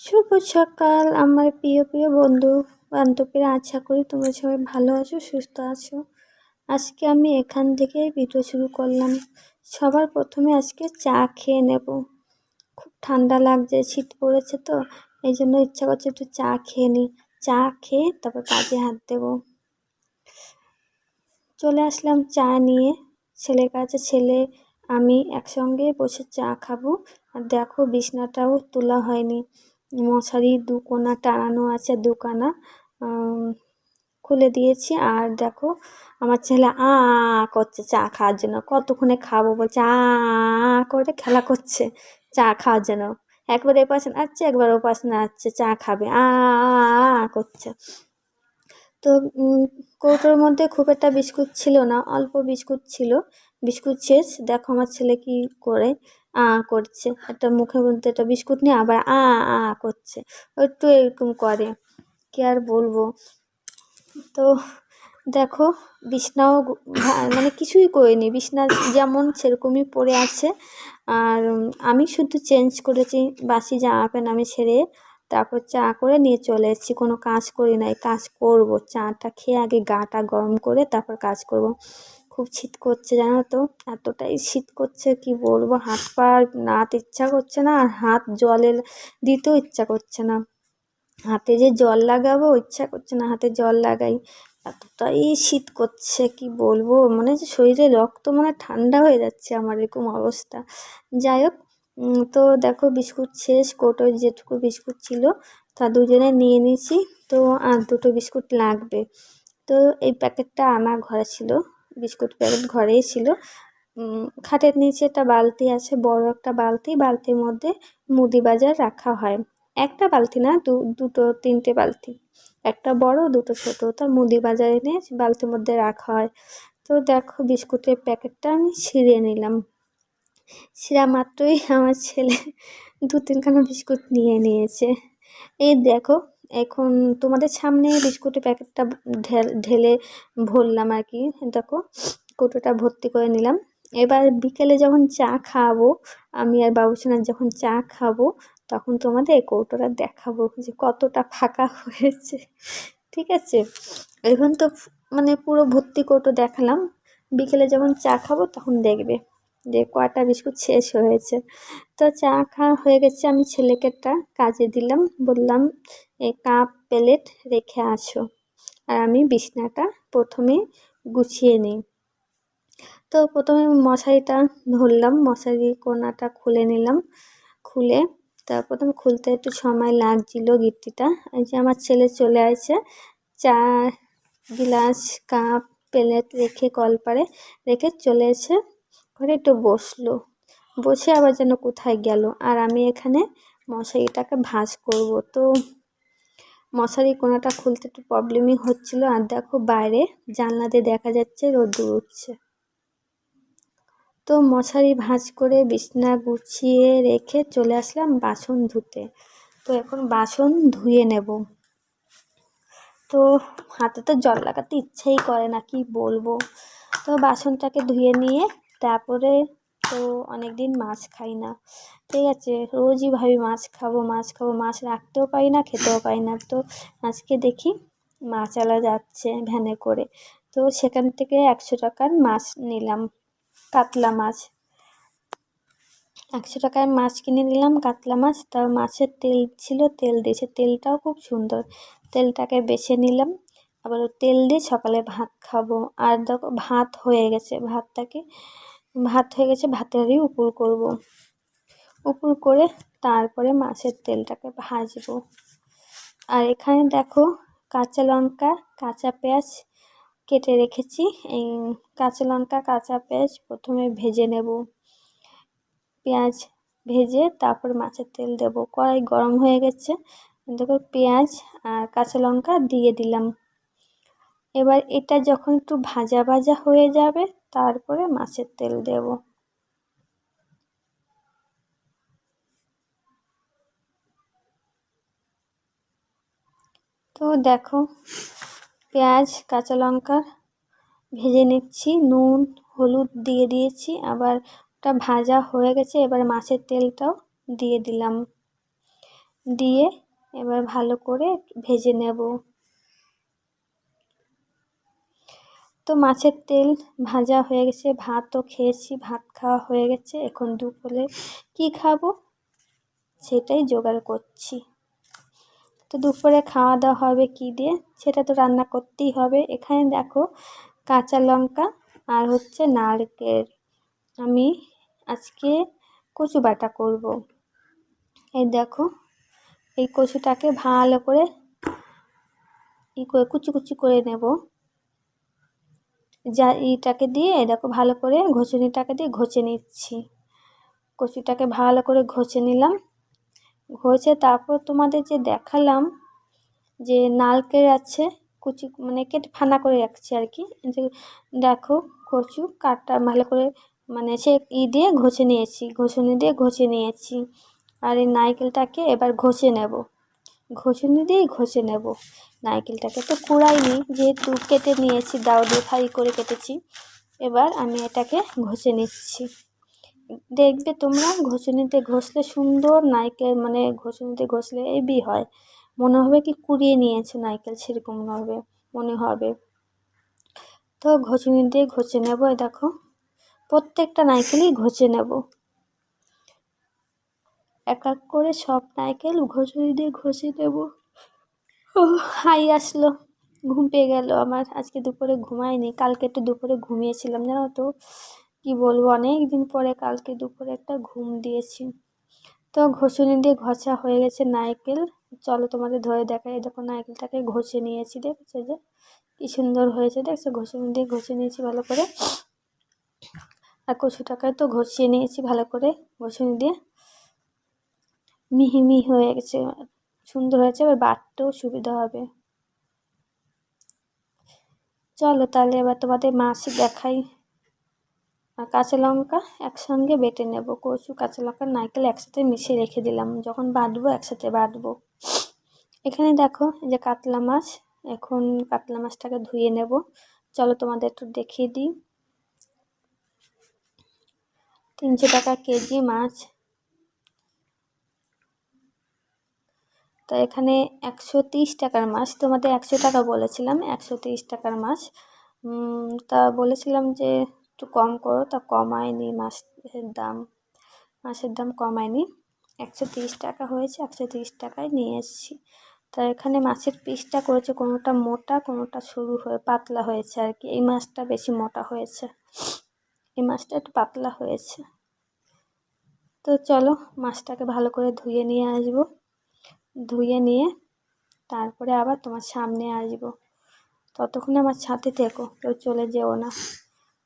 শুভ সকাল, আমার প্রিয় প্রিয় বন্ধু বান্ধবীরা, আশা করি তোমরা সবাই ভালো আছো, সুস্থ আছো। আজকে আমি এখান থেকে ভিডিও শুরু করলাম। সবার প্রথমে আজকে চা খেয়ে নেব। খুব ঠান্ডা লাগছে, শীত পড়েছে তো, এই জন্য ইচ্ছা করছে একটু চা খেয়ে নিই। চা খেয়ে তারপর কাজে হাত দেব। চলে আসলাম চা নিয়ে। ছেলের কাছে, ছেলে, আমি একসঙ্গে বসে চা খাব। আর দেখো বিছনাটাও তোলা হয়নি। মশারি দু কোনা টানানো আছে দুখানা খুলে দিয়েছি আর দেখো আমার ছেলে আ করছে চা খাওয়ার জন্য। কতক্ষণে খাব বলছে, আ করে খেলা করছে চা খাওয়ার জন্য। একবার এ পাশে একবার ও পাশে চা খাবে, আ করছে। তো কৌটোর মধ্যে খুব একটা বিস্কুট ছিল না, অল্প বিস্কুট ছিল। বিস্কুট শেষ। দেখো আমার ছেলে কি করে, আ, করছে। একটা মুখের মধ্যে একটা বিস্কুট নিয়ে আবার আ আ করছে। একটু এরকম করে। কি আর বলব? তো দেখো, বিছনাও মানে কিছুই করিনি। বিছনা যেমন সেরকমই পড়ে আছে। আর আমি শুধু চেঞ্জ করেছি, বাসি জামা প্যান্ট আমি ছেড়ে তারপর চা করে নিয়ে চলে এসেছি। কোনো কাজ করি নাই। কাজ করব। চাটা খেয়ে আগে গাটা গরম করে তারপর কাজ করব। খুব শীত করছে জানো তো? এতটাই শীত করছে, কি বলব? হাত পা নাত ইচ্ছা করছে না, আর হাত জলে দিতেও ইচ্ছা করছে না। হাতে যে জল লাগাবো, ইচ্ছা করছে না হাতে জল লাগাই। এতটাই শীত করছে, কি বলব? মানে যে শরীরে রক্ত মানে ঠান্ডা হয়ে যাচ্ছে আমার এরকম অবস্থা। যাই হোক তো দেখো বিস্কুট শেষ কোটোর যেটুকু বিস্কুট ছিল, তা দুজনে নিয়ে নিয়েছি। তো আর দুটো বিস্কুট লাগবে। তো এই প্যাকেটটা আনা ঘরে ছিল। বিস্কুট প্যাকেট ঘরেই ছিল। খাটের নিচে একটা বালতি আছে, বড় একটা বালতি। বালতির মধ্যে মুদি বাজার রাখা হয়। একটা বালতি না, দু, দুটো, তিনটে বালতি। একটা বড়, দুটো ছোট। তার মুদি বাজার এনে বালতির মধ্যে রাখা হয়। তো দেখো, বিস্কুটের প্যাকেটটা আমি ছিঁড়ে নিলাম। ছিঁড়া মাত্রই আমার ছেলে দু তিনখানা বিস্কুট নিয়ে নিয়েছে। এই দেখো এখন তোমাদের সামনে বিস্কুটের প্যাকেটটা ঢেলে ভরলাম আর কি। দেখো, কৌটোটা ভর্তি করে নিলাম। এবার বিকেলে যখন চা খাব, আমি আর বাবুসোনার যখন চা খাব, তখন তোমাদের এই কৌটোটা দেখাবো যে কতটা ফাঁকা হয়েছে। ঠিক আছে? এখন তো মানে পুরো ভর্তি কৌটো দেখালাম। বিকেলে যখন চা খাব, তখন দেখবে। যে কয়টা বিস্কুট শেষ হয়েছে। তো চা খাওয়া হয়ে গেছে, আমি ছেলেকে একটা কাজে দিলাম, বললাম এই কাপ, প্লেট রেখে আসো। আর আমি বিছনাটা প্রথমে গুছিয়ে নিই। তো প্রথমে মশারিটা ধরলাম, মশারি কোনাটা খুলে নিলাম, খুলে তা প্রথম খুলতে একটু সময় লাগছিল গিট্টিটা। এই যে আমার ছেলে চলে আসছে, চা, গিলাস, কাপ, প্লেট রেখে কল কলপারে রেখে চলে এসে ঘরে একটু বসল। বসে আবার যেন কোথায় গেল? আর আমি এখানে মশারিটাকে ভাঁজ করব। তো মশারি কোনাটা খুলতে একটু প্রবলেমই হচ্ছিল। আর দেখো বাইরে জানলাতে দেখা যাচ্ছে রোদ্দুর উঠছে। তো মশারি ভাঁজ করে বিছনা গুছিয়ে রেখে চলে আসলাম বাসন ধুতে। তো এখন বাসন ধুয়ে নেব। তো হাতে তো জল লাগাতে ইচ্ছেই করে না, কি বলব? তো বাসনটাকে ধুয়ে নিয়ে তারপরে তো অনেক দিন মাছ খাই না। ঠিক আছে, রোজই ভাবি মাছ খাব মাছ খাব। মাছ রাখতেও পারি না, খেতেও পারি না। তো আজকে দেখি মাছ আলা যাচ্ছে ভ্যানে করে। তো সেখান থেকে একশো টাকার মাছ নিলাম, কাতলা মাছ। একশো টাকার মাছ কিনে নিলাম, কাতলা মাছ। তার মাছের তেল ছিল, তেল দিয়েছে। তেলটাও খুব সুন্দর। তেলটাকে বেছে নিলাম। আবার তেল দিয়ে সকালে ভাত খাব। আর দেখো, ভাত হয়ে গেছে। ভাতটাকে ভাত হয়ে গেছে, ভাতেরই উপর করব। উপর করে তারপরে মাছের তেলটাকে ভাজবো। আর এখানে দেখো কাঁচা লঙ্কা, কাঁচা পেঁয়াজ কেটে রেখেছি। এই কাঁচা লঙ্কা, কাঁচা পেঁয়াজ প্রথমে ভেজে নেব। পেঁয়াজ ভেজে তারপর মাছের তেল দেব। কড়াই গরম হয়ে গেছে। দেখো পেঁয়াজ আর কাঁচা লঙ্কা দিয়ে দিলাম। এবার এটা যখন একটু ভাজা ভাজা হয়ে যাবে তারপরে মাছের তেল দেব। তো দেখো, পেঁয়াজ, কাঁচা লঙ্কা ভেজে নিচ্ছি, নুন, হলুদ দিয়ে দিয়েছি, আবার ওটা ভাজা হয়ে গেছে, এবার মাছের তেলটাও দিয়ে দিলাম। দিয়ে এবার ভালো করে ভেজে নেব। তো মাছের তেল ভাজা হয়ে গেছে, ভাতও খেয়েছি, ভাত খাওয়া হয়ে গেছে। এখন দুপুরে কি খাব? সেটাই জোগাড় করছি। তো দুপুরে খাওয়া দাওয়া হবে কি দিয়ে? সেটা তো রান্না করতেই হবে। এখানে দেখো কাঁচা লঙ্কা আর হচ্ছে নারকেল। আমি আজকে কচু বাটা করব। এই দেখো, এই কচুটাকে ভালো করে ই করে কুচি কুচি করে নেব। যা ইটাকে দিয়ে দেখো ভালো করে ঘষুনিটাকে দিয়ে ঘষে নিচ্ছি। কচুটাকে ভালো করে ঘষে নিলাম। ঘষে তারপর তোমাদের যে দেখালাম যে নারকেল আছে, কুচি মানে কেটে ফানা করে রাখছি আর কি। দেখো কচু কাটটা ভালো করে মানে সে ই দিয়ে ঘষে নিয়েছি ঘষুনি দিয়ে ঘষে নিয়েছি। আর এই নারকেলটাকে এবার ঘষে নেব। ঘষুনি দিয়েই ঘষে নেব। নারকেলটাকে তো কুড়াইনি, যেহেতু কেটে নিয়েছি, দাও দিয়ে ফাই করে কেটেছি। এবার আমি এটাকে ঘষে নিচ্ছি। দেখবে তোমরা ঘষুনিতে ঘষলে সুন্দর নারকেল মানে ঘষুনিতে ঘষলে এবি হয়। মনে হবে কি কুড়িয়ে নিয়েছে নারকেল, সেরকম হবে, মনে হবে। তো ঘষুনি দিয়ে ঘষে নেব দেখো। প্রত্যেকটা নারকেলই ঘষে নেব। এক এক করে সব নারকেল ঘষুনি দিয়ে ঘষে নেব ও হাই আসলো। ঘুম পেয়ে গেল আমার। আজকে দুপুরে ঘুমাইনি কালকে একটু দুপুরে ঘুমিয়েছিলাম, জানো তো। কি বলব অনেক দিন পরে কালকে দুপুরে একটা ঘুম দিয়েছি। তো ঘষুনি দিয়ে ঘষা হয়ে গেছে নারকেল। চলো তোমাদের ধরে দেখাই দেখো নারকেলটাকে ঘষে নিয়েছি, দেখছ যে? কি সুন্দর হয়েছে, দেখছ? ঘষুনি দিয়ে ঘষে নিয়েছি ভালো করে। আর কচুটাকে তো ঘষিয়ে নিয়েছি ভালো করে, ঘষুনি দিয়ে। মিহি মিহি হয়ে গেছে, সুন্দর হয়েছে, এবার বাটতেও সুবিধা হবে। চলো তাহলে এবার তোমাদের মাছ দেখাই। আর কাঁচা লঙ্কা একসঙ্গে বেটে নেব, কচু, কাঁচা লঙ্কা, নারকেল একসাথে মিশিয়ে রেখে দিলাম, যখন বাঁধবো একসাথে বাটবো এখানে দেখো যে কাতলা মাছ, এখন কাতলা মাছটাকে ধুয়ে নেব। চলো তোমাদের একটু দেখিয়ে দিই। তিনশো টাকা কেজি মাছ তো এখানে একশো টাকার মাছ। তোমাদের একশো টাকা বলেছিলাম, একশো টাকার মাছ। তা বলেছিলাম যে একটু কম করো, তা কমায়নি মাছের দাম। মাছের দাম কমায়নি। একশো টাকা হয়েছে, একশো টাকায় নিয়ে এসেছি। তা এখানে মাছের পিসটা করেছে, কোনোটা মোটা, কোনোটা সরু হয়ে, পাতলা হয়েছে আর কি। এই মাছটা বেশি মোটা হয়েছে। এই মাছটা একটু পাতলা হয়েছে। তো চলো মাছটাকে ভালো করে ধুয়ে নিয়ে আসব। ধুয়ে নিয়ে তারপরে আবার তোমার সামনে আসব। ততক্ষণে আমার ছাতে থেকো, কেউ চলে যেও না।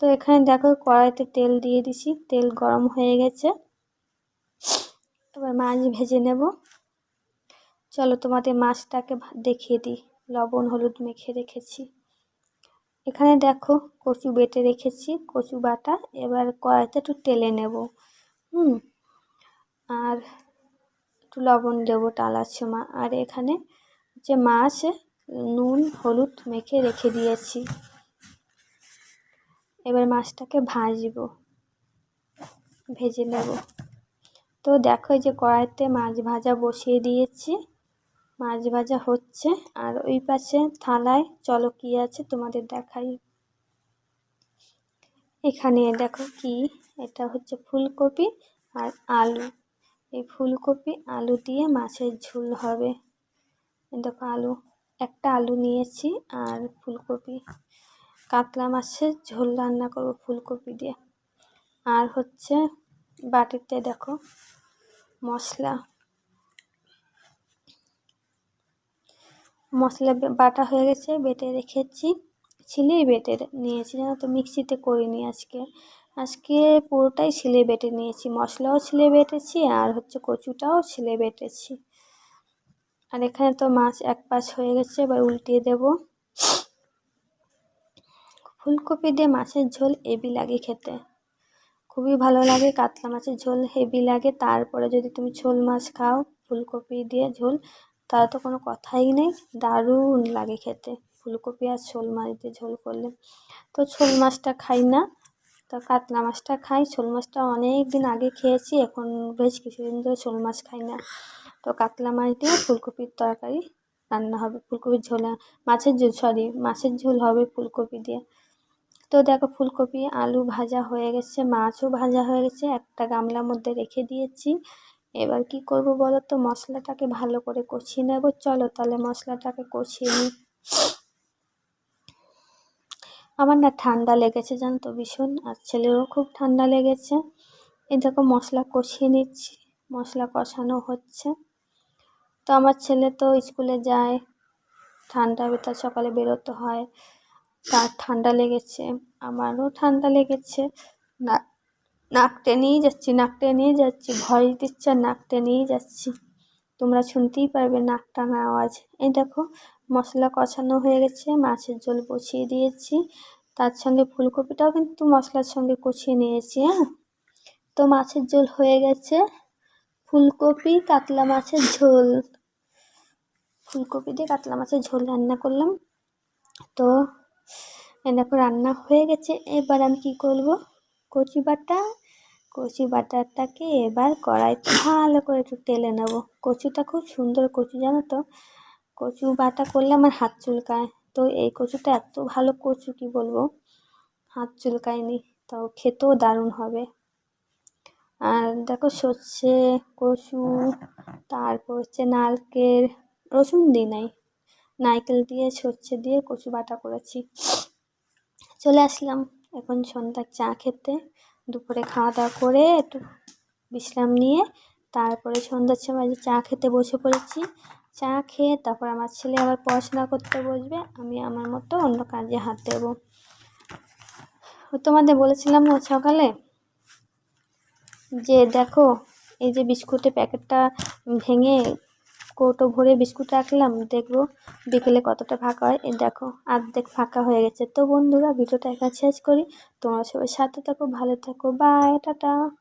তো এখানে দেখো কড়াইতে তেল দিয়ে দিছি, তেল গরম হয়ে গেছে। এবার মাছ ভেজে নেব। চলো তোমাদের মাছটাকে দেখিয়ে দিই। লবণ, হলুদ মেখে রেখেছি। এখানে দেখো কচু বেটে রেখেছি, কচু বাটা। এবার কড়াইতে একটু তেলে নেব। হুম, আর একটু লবণ দেবো টালার সময় আর এখানে যে মাছ নুন, হলুদ মেখে রেখে দিয়েছি। এবার মাছটাকে ভাজবো, ভেজে নেব। তো দেখো যে কড়াইতে মাছ ভাজা বসিয়ে দিয়েছি। মাছ ভাজা হচ্ছে, আর ওই পাশে থালায় চলো কি আছে, তোমাদের দেখাই। এখানে দেখো কি, এটা হচ্ছে ফুলকপি আর আলু। এই ফুলকপি আলু দিয়ে মাছের ঝোল হবে। দেখো আলু, একটা আলু নিয়েছি আর ফুলকপি। কাতলা মাছের ঝোল রান্না করব ফুলকপি দিয়ে। আর হচ্ছে বাটিতে দেখো মশলা। মশলা বাটা হয়ে গেছে, বেটে রেখেছি। ছিলেই বেটে নিয়েছি, জানো তো, মিক্সিতে করিনি আজকে। আজকে পুরোটাই ছিলে বেটে নিয়েছি। মশলাও ছিলে বেটেছি আর হচ্ছে কচুটাও ছিলে বেটেছি। আর এখানে তো মাছ এক পাশ হয়ে গেছে, এবার উল্টিয়ে দেব। ফুলকপি দিয়ে মাছের ঝোল এবি লাগে খেতে। খুবই ভালো লাগে, কাতলা মাছের ঝোল হেভি লাগে। তারপরে যদি তুমি ঝোল মাছ খাও, ফুলকপি দিয়ে ঝোল তার তো কোনো কথাই নেই। দারুণ লাগে খেতে। ফুলকপি আর শোল মাছ দিয়ে ঝোল করলে। তো শোল মাছটা খাই না। তো কাতলা মাছটা খাই, শোল মাছটা অনেক দিন আগে খেয়েছি, এখন বেশ কিছুদিন ধরে শোল মাছ খাই না। তো কাতলা মাছ দিয়ে ফুলকপির তরকারি রান্না হবে, ফুলকপির ঝোল, মাছের ঝোল সরি মাছের ঝোল হবে ফুলকপি দিয়ে। তো দেখো ফুলকপি, আলু ভাজা হয়ে গেছে, মাছও ভাজা হয়ে গেছে, একটা গামলার মধ্যে রেখে দিয়েছি। এবার কি করব বলো তো, মশলাটাকে ভালো করে কষিয়ে নেব। চলো তাহলে মশলাটাকে কষিয়ে নিই। আমার না ঠান্ডা লেগেছে, জানো তো ভীষণ, আর ছেলেরও খুব ঠান্ডা লেগেছে। এই দেখো মশলা কষিয়ে নিচ্ছি, মশলা কষানো হচ্ছে। তো আমার ছেলে তো স্কুলে যায়, ঠান্ডা তার সকালে বেরোতে হয়, তার ঠান্ডা লেগেছে, আমারও ঠান্ডা লেগেছে। না, নাক টেনেই যাচ্ছি, নাক টেনেই যাচ্ছি, ভয় দিচ্ছে নাক টেনেই যাচ্ছি। তোমরা শুনতেই পারবে নাক টানা আওয়াজ। এই দেখো মশলা কষানো হয়ে গেছে, মাছের ঝোল বসিয়ে দিয়েছি। তার সঙ্গে ফুলকপিটাও কিন্তু মশলার সঙ্গে কষিয়ে নিয়েছি হ্যাঁ? তো মাছের ঝোল হয়ে গেছে। ফুলকপি, কাতলা মাছের ঝোল। ফুলকপি দিয়ে কাতলা মাছের ঝোল রান্না করলাম। তো দেখো রান্না হয়ে গেছে। এবার আমি কী করব? কচি বাটা, কচি বাটাটাকে এবার কড়াইতে ভালো করে একটু তেলে নেব। কচুটা খুব সুন্দর কচু, জানো তো? কচু বাটা করলে আমার হাত চুলকায়। তো এই কচুটা এত ভালো কচু, কি বলব? হাত চুলকায়নি, তাও খেতেও দারুণ হবে। আর দেখো সর্ষে, কচু, তারপর হচ্ছে নারকেল, রসুন দিই নাই। নারকেল দিয়ে, সর্ষে দিয়ে কচু বাটা করেছি। চলে আসলাম এখন সন্ধ্যার চা খেতে। দুপুরে খাওয়া দাওয়া করে একটু বিশ্রাম নিয়ে তারপরে সন্ধ্যার সময় চা খেতে বসে পড়েছি চা খেয়ে তারপর আমার ছেলে আবার পড়াশোনা করতে বসবে, আমি আমার মতো অন্য কাজে হাত দেবো। তোমাদের বলেছিলাম না সকালে? যে দেখো, এই যে বিস্কুটের প্যাকেটটা ভেঙে কৌটো ভরে বিস্কুট রাখলাম, দেখব বিকেলে কতটা ফাঁকা হয়। এই দেখো, অর্ধেক ফাঁকা হয়ে গেছে। তো বন্ধুরা, ভিডিওটা এখানে শেষ করি। তোমরা সবাই সাথে থাকো, ভালো থাকো বাই টাটা।